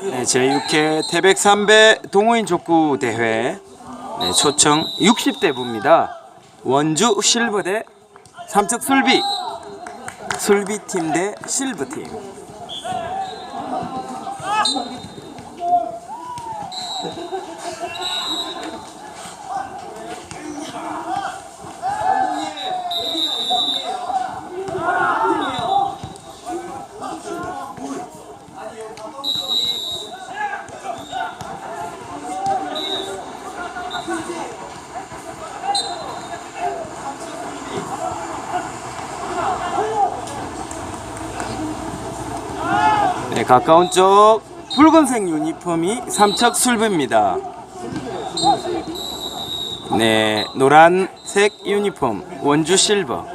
네, 제6회 태백 3배 동호인 족구 대회 네, 초청 60대 부입니다. 원주 실버 대 삼척 술비 술비 팀 대 실버 팀. 네, 가까운 쪽 붉은색 유니폼이 삼척 술비입니다. 네, 노란색 유니폼 원주 실버.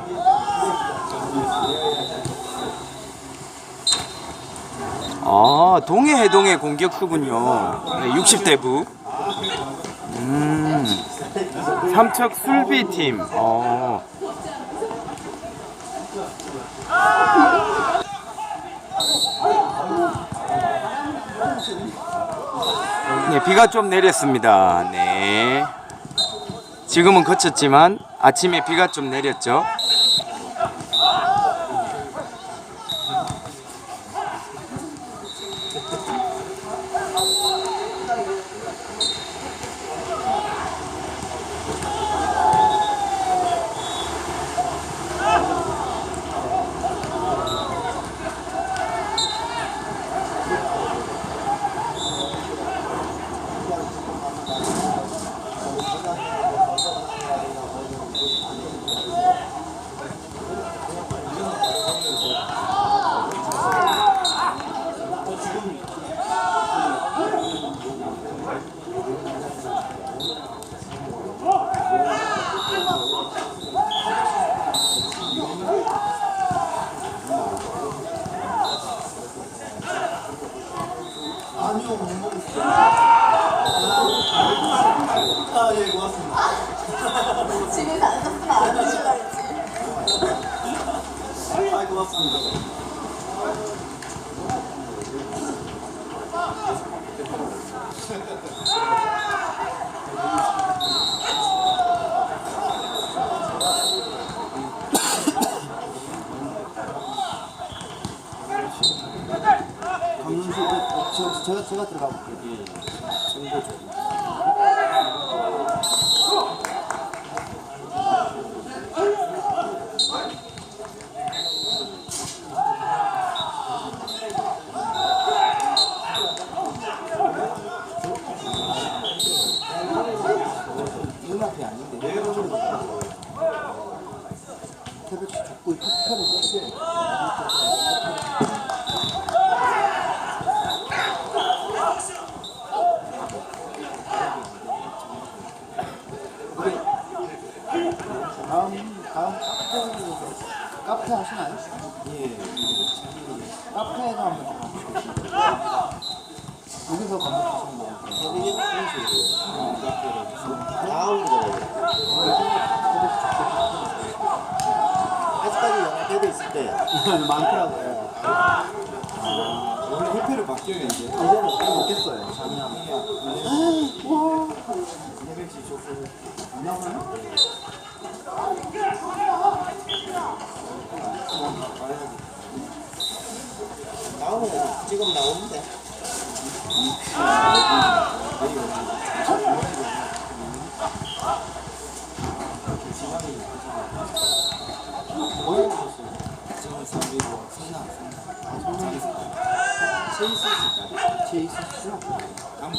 아, 동해 해동의 공격수군요. 네, 60대 부. 음, 삼척 술비 팀. 어. 네, 비가 좀 내렸습니다. 네. 지금은 그쳤지만 아침에 비가 좀 내렸죠. 집에 가는 것도 안 하시라 그랬지. 강윤수 어, 저, 제가 제가 들어가 볼게요. 정보 좀. 눈앞이 아닌데 태백시 족구의 카페를 뺐어요. 다음 다음 하시나요? 예. 카페에서 한번? 여기서 감독하시는 거예요? 아직까지 영화 되고 있을 때 많더라고요. 원래 회표를 바뀌어야 이제 이제는 못겠어요. 해백시 족구 안 나오나요? 나오면 지금 나오는데? 제이스 씨. 강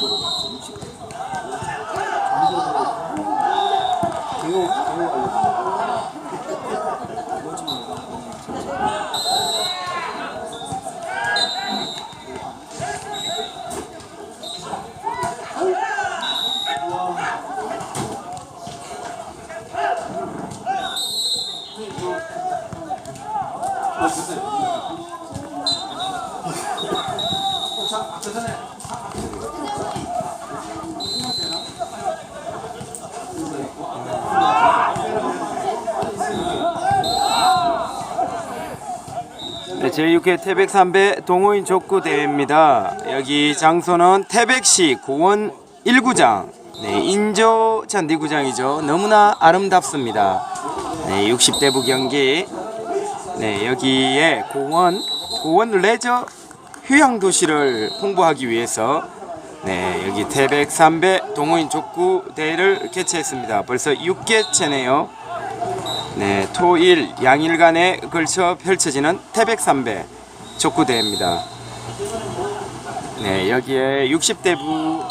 제6회 태백 3배 동호인 족구 대회입니다. 여기 장소는 태백시 고원 1구장, 네, 인조 잔디구장이죠. 너무나 아름답습니다. 네, 60대부 경기. 네, 여기에 고원, 고원 레저 휴양 도시를 홍보하기 위해서 네, 여기 태백 3배 동호인 족구 대회를 개최했습니다. 벌써 6개째네요. 네, 토일 양일간에 걸쳐 펼쳐지는 태백 3배 족구 대회입니다. 네, 여기에 60대 부.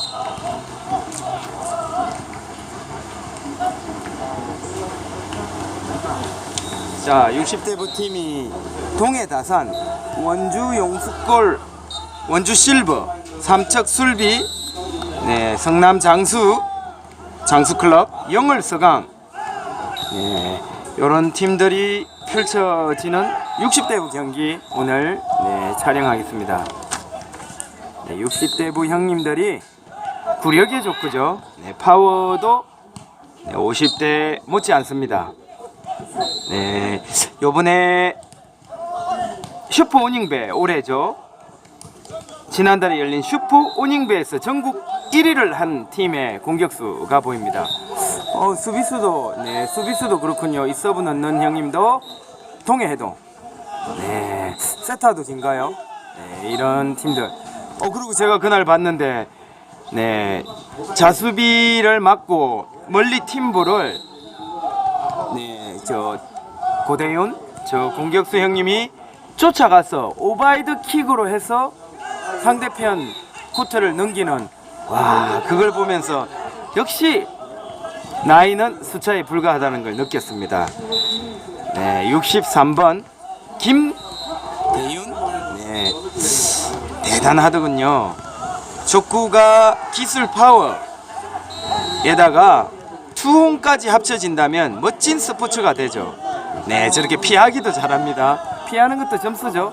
자, 60대 부 팀이 동해다산, 원주 용수골, 원주 실버, 삼척 술비, 네, 성남 장수, 장수클럽, 영월서강, 네, 이런 팀들이 펼쳐지는 60대부 경기 오늘 네, 촬영하겠습니다. 네, 60대부 형님들이 구력의 족구죠. 네, 파워도 네, 50대 못지 않습니다. 네, 요번에 슈퍼 오닝배 올해죠. 지난달에 열린 슈퍼 오닝배에서 전국 1위를 한 팀의 공격수가 보입니다. 어, 수비수도 네, 수비수도 그렇군요. 이 서브 넣는 형님도 동해해동. 네, 세타도 긴가요? 네, 이런 팀들. 어, 그리고 제가 그날 봤는데 네, 자수비를 맞고 멀리 팀볼을 네, 저 고대윤 저 공격수 형님이 쫓아가서 오바이드 킥으로 해서 상대편 코트를 넘기는 와 그걸 보면서 역시 나이는 숫자에 불과하다는 걸 느꼈습니다. 네, 63번 김대윤 네, 대단하더군요. 족구가 기술 파워에다가 투혼까지 합쳐진다면 멋진 스포츠가 되죠. 네, 저렇게 피하기도 잘합니다. 피하는 것도 점수죠.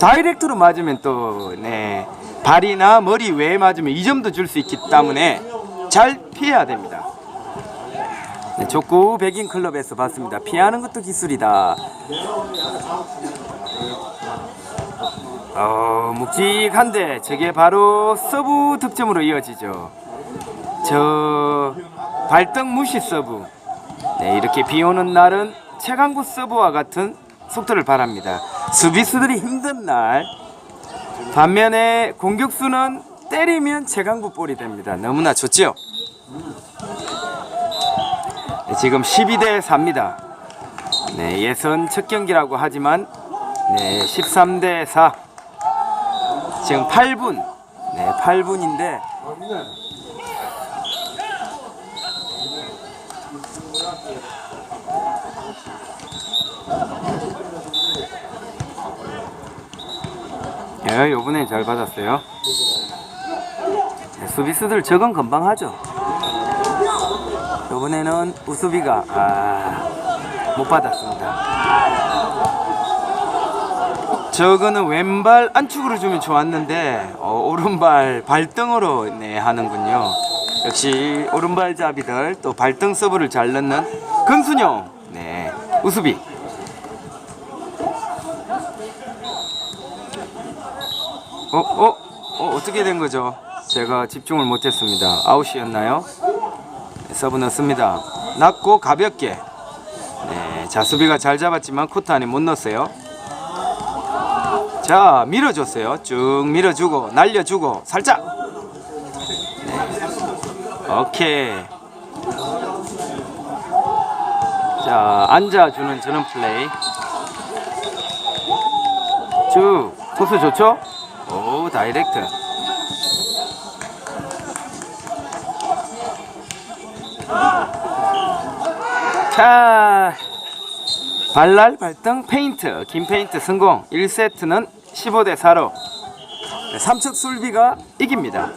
다이렉트로 맞으면 또, 네, 발이나 머리 외에 맞으면 2점도 줄 수 있기 때문에 잘 피해야 됩니다. 네, 족구 백인 클럽에서 봤습니다. 피하는 것도 기술이다. 어, 묵직한데 저게 바로 서브 득점으로 이어지죠. 저 발등 무시 서브. 네, 이렇게 비 오는 날은 최강구 서브와 같은 속도를 바랍니다. 수비수들이 힘든 날. 반면에 공격수는 때리면 최강구 볼이 됩니다. 너무나 좋죠? 네, 지금 12대 4입니다. 네, 예선 첫 경기라고 하지만 네, 13대 4. 지금 8분. 네, 8분인데 예, 요번에 잘 받았어요. 네, 수비수들 적응 금방 하죠. 요번에는 우수비가 아, 못 받았습니다. 저거는 왼발 안축으로 주면 좋았는데 어, 오른발 발등으로 네, 하는군요. 역시 오른발잡이들 또 발등 서브를 잘 넣는 금순영 네, 우수비. 어, 어, 어, 어떻게 된 거죠? 제가 집중을 못했습니다. 아웃이었나요? 네, 서브 넣습니다. 낮고 가볍게. 네, 자 수비가 잘 잡았지만 코트 안에 못 넣었어요. 자, 밀어줬어요. 쭉 밀어주고, 날려주고, 살짝. 네. 오케이. 자, 앉아주는 저런 플레이. 쭉. 토스 좋죠? 오, 다이렉트. 자, 발랄 발등 페인트, 긴 페인트 성공. 1세트는 15대 4로 3척 술비가 이깁니다.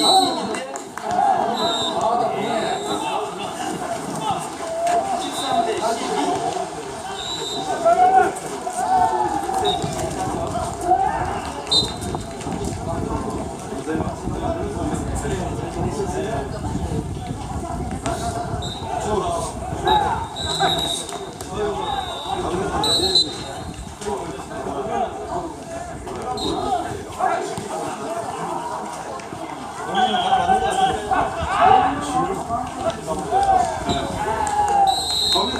Oh.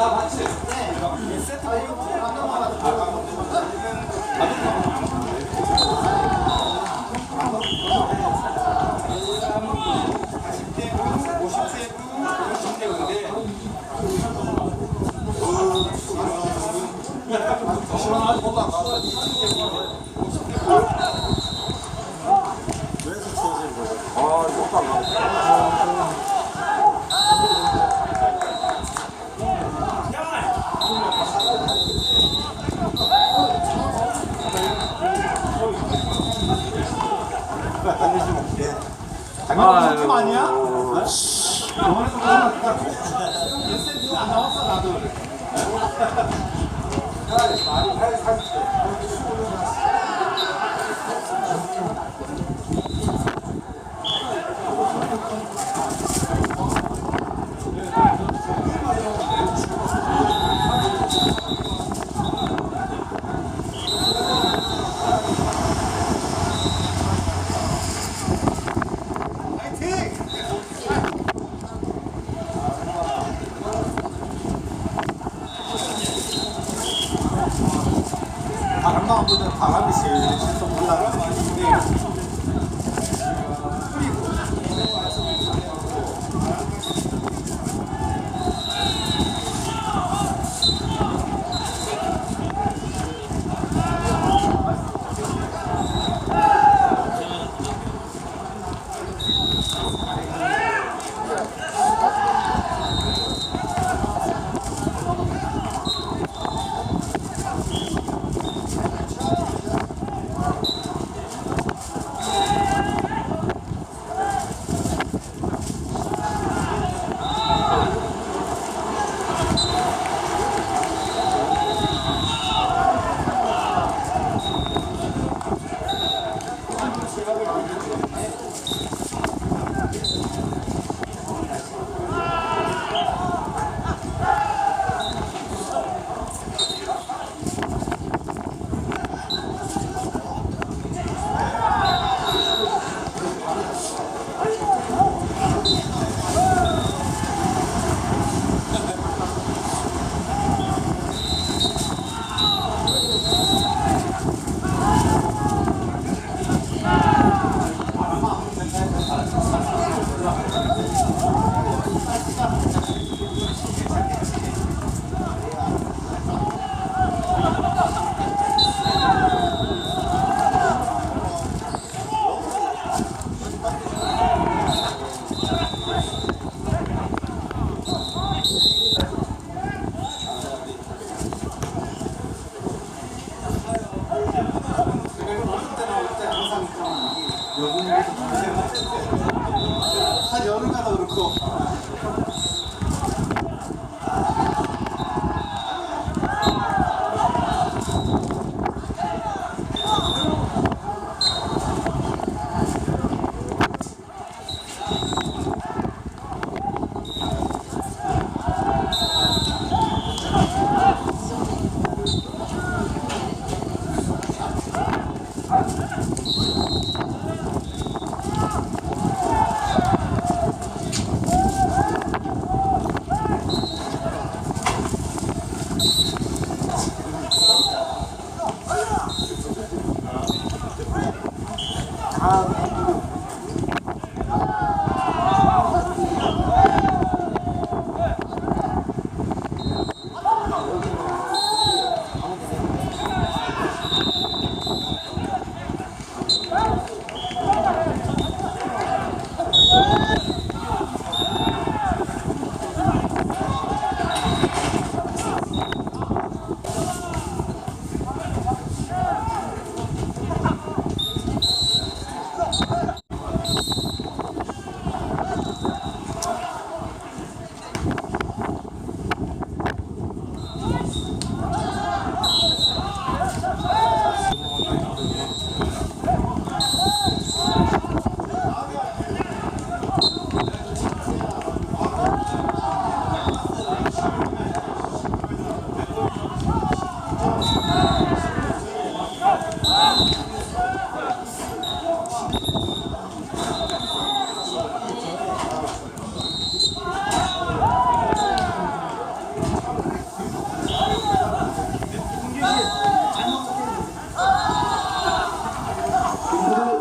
아, 팀 아니야? 어? 이번에 또 그러니까 몇 센트가 안 나왔어 나도.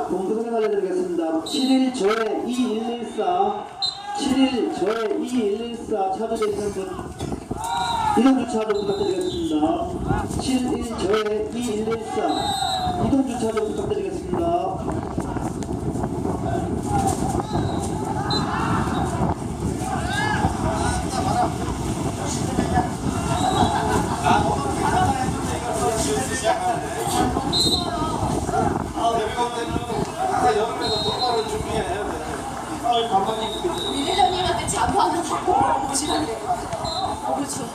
공부를 알려드리겠습니다. 7일 저의 2114 7일 저의 2114 찾아주시는 분 이동 주차 좀 부탁드리겠습니다. 7일 저의 2114 이동 주차 좀 부탁드리겠습니다. 미래자님한테 자부 하나 갖고 오시라 그래요. 어, 그렇죠.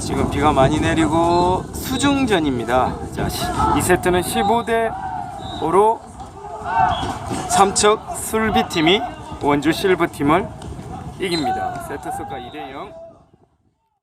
지금 비가 많이 내리고 수중전입니다. 자, 2세트는 15대 5로 삼척 술비팀이 원주 실버팀을 이깁니다. 세트 스코어 2대 0.